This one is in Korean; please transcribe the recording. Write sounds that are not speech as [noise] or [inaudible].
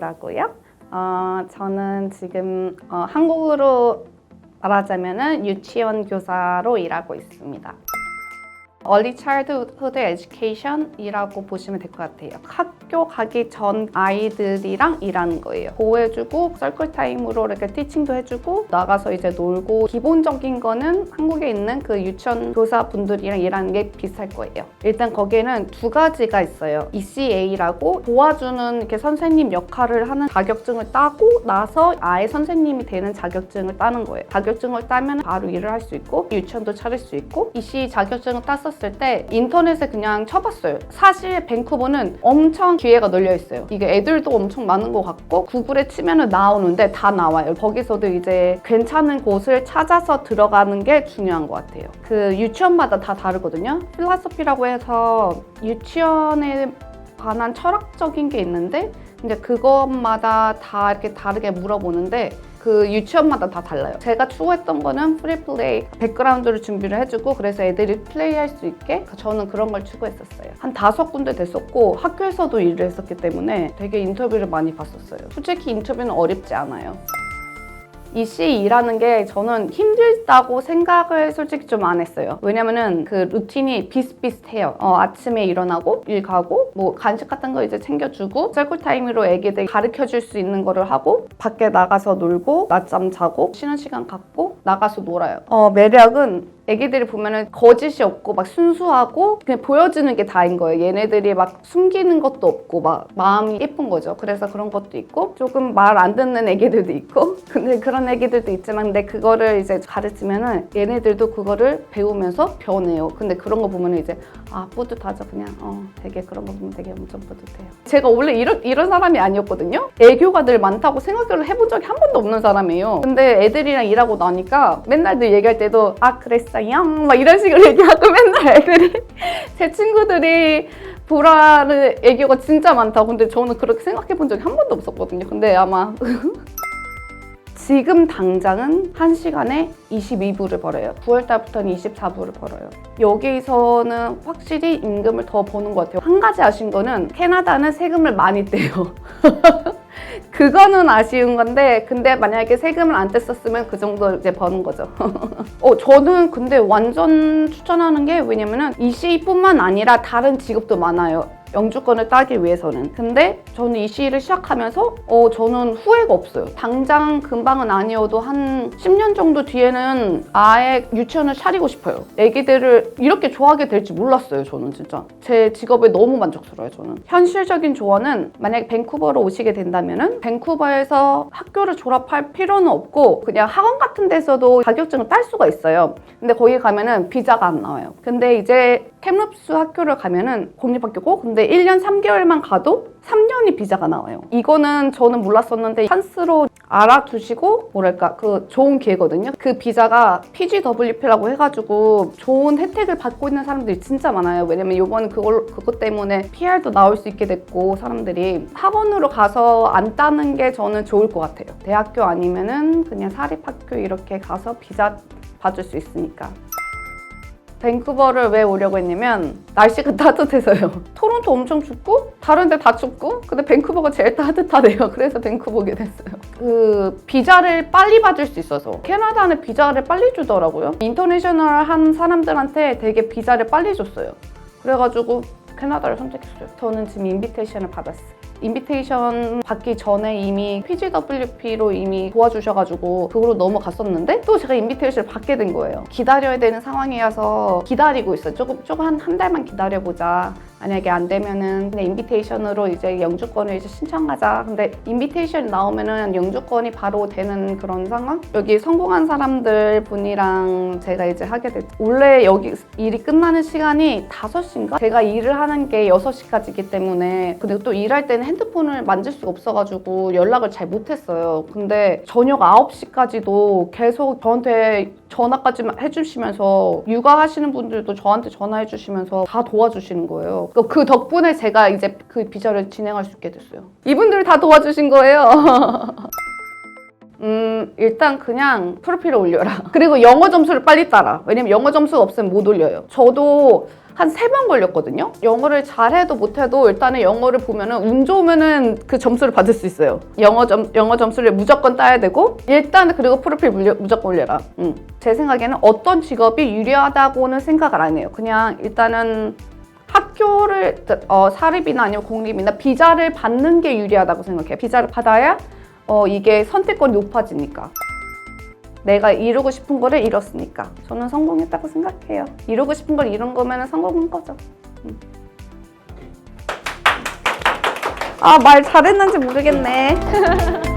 김보라고요. 어, 저는 지금 어, 한국으로 말하자면은 유치원 교사로 일하고 있습니다. Early Childhood Education이라고 보시면 될 것 같아요. 학교 가기 전 아이들이랑 일하는 거예요. 보호해주고 썰클 타임으로 이렇게 티칭도 해주고 나가서 이제 놀고 기본적인 거는 한국에 있는 그 유치원 교사분들이랑 일하는 게 비슷할 거예요. 일단 거기에는 두 가지가 있어요. ECA라고 도와주는 이렇게 선생님 역할을 하는 자격증을 따고 나서 아예 선생님이 되는 자격증을 따는 거예요. 자격증을 따면 바로 일을 할 수 있고 유치원도 차릴 수 있고 EC 자격증을 땄었을 때 인터넷에 그냥 쳐봤어요. 사실 밴쿠버는 엄청 기회가 널려 있어요. 이게 애들도 엄청 많은 것 같고 구글에 치면은 나오는데 다 나와요. 거기서도 이제 괜찮은 곳을 찾아서 들어가는 게 중요한 것 같아요. 그 유치원마다 다 다르거든요. 필라소피라고 해서 유치원에 관한 철학적인 게 있는데 근데 그것마다 다 이렇게 다르게 물어보는데 그 유치원마다 다 달라요. 제가 추구했던 거는 프리플레이 백그라운드를 준비를 해주고 그래서 애들이 플레이할 수 있게 저는 그런 걸 추구했었어요. 한 다섯 군데 됐었고 학교에서도 일을 했었기 때문에 되게 인터뷰를 많이 봤었어요. 솔직히 인터뷰는 어렵지 않아요. 이씨 일하는 게 저는 힘들다고 생각을 솔직히 좀 안 했어요. 왜냐면은 그 루틴이 비슷비슷해요. 어, 아침에 일어나고 일 가고 뭐 간식 같은 거 이제 챙겨주고 셀쿨 타임으로 애기들 가르쳐 줄 수 있는 거를 하고 밖에 나가서 놀고 낮잠 자고 쉬는 시간 갖고 나가서 놀아요. 어, 매력은 애기들이 보면은 거짓이 없고 막 순수하고 그냥 보여주는 게 다인 거예요. 얘네들이 막 숨기는 것도 없고 막 마음이 예쁜 거죠. 그래서 그런 것도 있고 조금 말 안 듣는 애기들도 있고 [laughs] 근데 그런 애기들도 있지만 근데 그거를 이제 가르치면은 얘네들도 그거를 배우면서 변해요. 근데 그런 거 보면은 이제 아 뿌듯하죠. 그냥 어 되게 그런 거 보면 되게 엄청 뿌듯해요. 제가 원래 이런 이런 사람이 아니었거든요. 애교가 늘 많다고 생각을 해본 적이 한 번도 없는 사람이에요. 근데 애들이랑 일하고 나니까 맨날 늘 얘기할 때도 아 그랬어 요. 막 이런 식으로 [laughs] 얘기하고 맨날 애들이 제 친구들이 보라를 애교가 진짜 많다고 근데 저는 그렇게 생각해 본 적이 한 번도 없었거든요. 근데 아마 [laughs] 지금 당장은 1시간에 22불을 벌어요. 9월 달부터는 24불을 벌어요. 여기서는 확실히 임금을 더 버는 것 같아요. 한 가지 아쉬운 거는 캐나다는 세금을 많이 떼요. [laughs] 그거는 아쉬운 건데 근데 만약에 세금을 안 뗐었으면 그 정도 이제 버는 거죠. [laughs] 어 저는 근데 완전 추천하는 게 왜냐면은 이 시뿐만 아니라 다른 직업도 많아요. 영주권을 따기 위해서는. 근데 저는 이 시를 시작하면서 어 저는 후회가 없어요. 당장 금방은 아니어도 한 10년 정도 뒤에는 아예 유치원을 차리고 싶어요. 애기들을 이렇게 좋아하게 될지 몰랐어요. 저는 진짜. 제 직업에 너무 만족스러워요. 저는. 현실적인 조언은 만약에 밴쿠버로 오시게 된다면은 밴쿠버에서 학교를 졸업할 필요는 없고 그냥 학원 같은 데서도 자격증을 딸 수가 있어요. 근데 거기 가면은 비자가 안 나와요. 근데 이제 캠럽스 학교를 가면은 공립학교고 근데 1년 3개월만 가도 3년이 비자가 나와요. 이거는 저는 몰랐었는데 찬스로 알아두시고 뭐랄까 그 좋은 기회거든요. 그 비자가 PGWP라고 해가지고 좋은 혜택을 받고 있는 사람들이 진짜 많아요. 왜냐면 이번 그걸 그것 때문에 PR도 나올 수 있게 됐고 사람들이 학원으로 가서 안 따는 게 저는 좋을 것 같아요. 대학교 아니면은 그냥 사립학교 이렇게 가서 비자 받을 수 있으니까. 밴쿠버를 왜 오려고 했냐면 날씨가 [laughs] 따뜻해서요. 토론토 엄청 춥고 다른 데 다 춥고 근데 밴쿠버가 제일 따뜻하대요. [laughs] 그래서 밴쿠버 오게 됐어요. 그 비자를 빨리 받을 수 있어서 캐나다는 비자를 빨리 주더라고요. 인터내셔널 한 사람들한테 되게 비자를 빨리 줬어요. 그래가지고 캐나다를 선택했어요. 저는 지금 인비테이션을 받았어요. 인비테이션 받기 전에 이미 PGWP로 이미 도와주셔가지고 그걸로 넘어갔었는데 또 제가 인비테이션을 받게 된 거예요. 기다려야 되는 상황이어서 기다리고 있어요. 조금 조금 한, 한 달만 기다려보자. 만약에 안 되면은 그냥 인비테이션으로 이제 영주권을 이제 신청하자. 근데 인비테이션 나오면은 영주권이 바로 되는 그런 상황? 여기 성공한 사람들 분이랑 제가 이제 하게 됐. 원래 여기 일이 끝나는 시간이 5시인가? 제가 일을 하는 게 6시까지기 때문에 근데 또 일할 때는 핸드폰을 만질 수가 없어가지고 연락을 잘 못했어요. 근데 저녁 9시까지도 계속 저한테 전화까지 해주시면서 육아하시는 분들도 저한테 전화해주시면서 다 도와주시는 거예요. 그그 덕분에 제가 이제 그 비자를 진행할 수 있게 됐어요. 이분들 다 도와주신 거예요. [laughs] 음, 일단 그냥 프로필을 올려라. [laughs] 그리고 영어 점수를 빨리 따라. 왜냐면 영어 점수가 없으면 못 올려요. 저도 한 세 번 걸렸거든요. 영어를 잘해도 못해도 일단은 영어를 보면은 운 좋으면은 그 점수를 받을 수 있어요. 영어 점 영어 점수를 무조건 따야 되고 일단은 그리고 프로필 물려, 무조건 올려라. 음. 제 생각에는 어떤 직업이 유리하다고는 생각을 안 해요. 그냥 일단은 학교를 어, 사립이나 아니면 공립이나 비자를 받는 게 유리하다고 생각해요. 비자를 받아야 어, 이게 선택권이 높아지니까. 내가 이루고 싶은 거를 이뤘으니까. 저는 성공했다고 생각해요. 이루고 싶은 걸 이룬 거면 성공한 거죠. 음. 아, 말 잘했는지 모르겠네. [laughs]